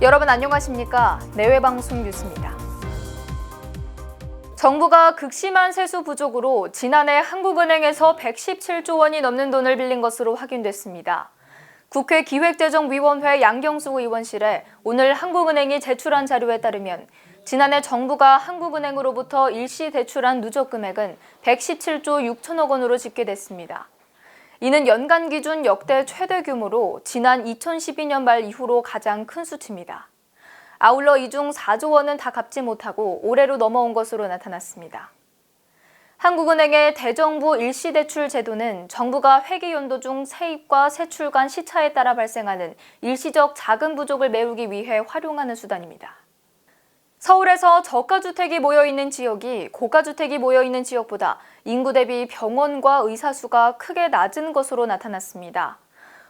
여러분 안녕하십니까? 내외방송 뉴스입니다. 정부가 극심한 세수 부족으로 지난해 한국은행에서 117조 원이 넘는 돈을 빌린 것으로 확인됐습니다. 국회 기획재정위원회 양경수 의원실에 오늘 한국은행이 제출한 자료에 따르면 지난해 정부가 한국은행으로부터 일시 대출한 누적 금액은 117조 6천억 원으로 집계됐습니다. 이는 연간 기준 역대 최대 규모로 지난 2012년 말 이후로 가장 큰 수치입니다. 아울러 이 중 4조 원은 다 갚지 못하고 올해로 넘어온 것으로 나타났습니다. 한국은행의 대정부 일시대출 제도는 정부가 회계 연도 중 세입과 세출 간 시차에 따라 발생하는 일시적 자금 부족을 메우기 위해 활용하는 수단입니다. 서울에서 저가주택이 모여있는 지역이 고가주택이 모여있는 지역보다 인구 대비 병원과 의사 수가 크게 낮은 것으로 나타났습니다.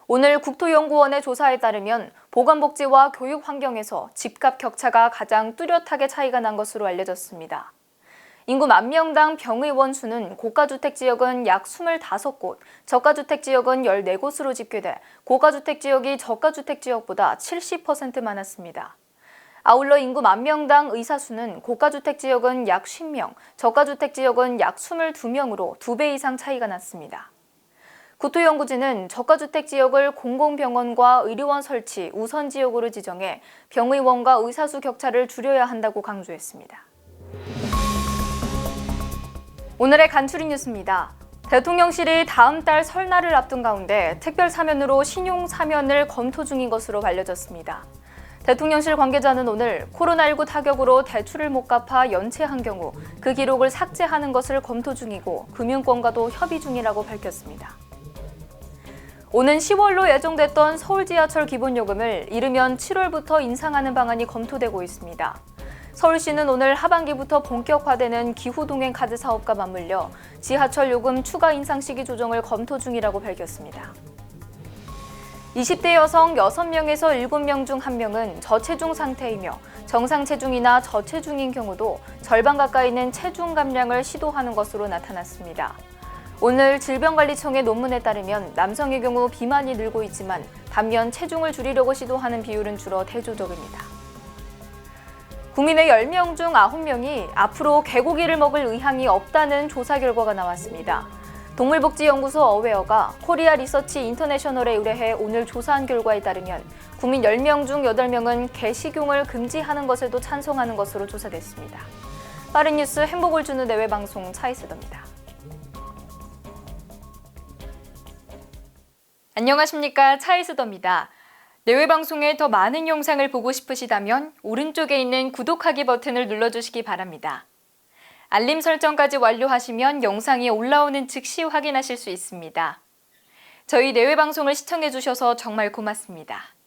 오늘 국토연구원의 조사에 따르면 보건복지와 교육 환경에서 집값 격차가 가장 뚜렷하게 차이가 난 것으로 알려졌습니다. 인구 만 명당 병의원 수는 고가주택 지역은 약 25곳, 저가주택 지역은 14곳으로 집계돼 고가주택 지역이 저가주택 지역보다 70% 많았습니다. 아울러 인구 만 명당 의사 수는 고가주택 지역은 약 10명, 저가주택 지역은 약 22명으로 2배 이상 차이가 났습니다. 구토연구진은 저가주택 지역을 공공병원과 의료원 설치 우선 지역으로 지정해 병의원과 의사수 격차를 줄여야 한다고 강조했습니다. 오늘의 간추리 뉴스입니다. 대통령실이 다음 달 설날을 앞둔 가운데 특별 사면으로 신용 사면을 검토 중인 것으로 알려졌습니다. 대통령실 관계자는 오늘 코로나19 타격으로 대출을 못 갚아 연체한 경우 그 기록을 삭제하는 것을 검토 중이고 금융권과도 협의 중이라고 밝혔습니다. 오는 10월로 예정됐던 서울 지하철 기본요금을 이르면 7월부터 인상하는 방안이 검토되고 있습니다. 서울시는 오늘 하반기부터 본격화되는 기후동행 카드 사업과 맞물려 지하철 요금 추가 인상 시기 조정을 검토 중이라고 밝혔습니다. 20대 여성 6명에서 7명 중 1명은 저체중 상태이며 정상 체중이나 저체중인 경우도 절반 가까이는 체중 감량을 시도하는 것으로 나타났습니다. 오늘 질병관리청의 논문에 따르면 남성의 경우 비만이 늘고 있지만 반면 체중을 줄이려고 시도하는 비율은 줄어 대조적입니다. 국민의 10명 중 9명이 앞으로 개고기를 먹을 의향이 없다는 조사 결과가 나왔습니다. 동물복지연구소 어웨어가 코리아 리서치 인터내셔널에 의뢰해 오늘 조사한 결과에 따르면 국민 10명 중 8명은 개 식용을 금지하는 것에도 찬성하는 것으로 조사됐습니다. 빠른 뉴스 행복을 주는 내외 방송 차이스더입니다. 안녕하십니까 차이스더입니다. 내외 방송에 더 많은 영상을 보고 싶으시다면 오른쪽에 있는 구독하기 버튼을 눌러주시기 바랍니다. 알림 설정까지 완료하시면 영상이 올라오는 즉시 확인하실 수 있습니다. 저희 내외 방송을 시청해 주셔서 정말 고맙습니다.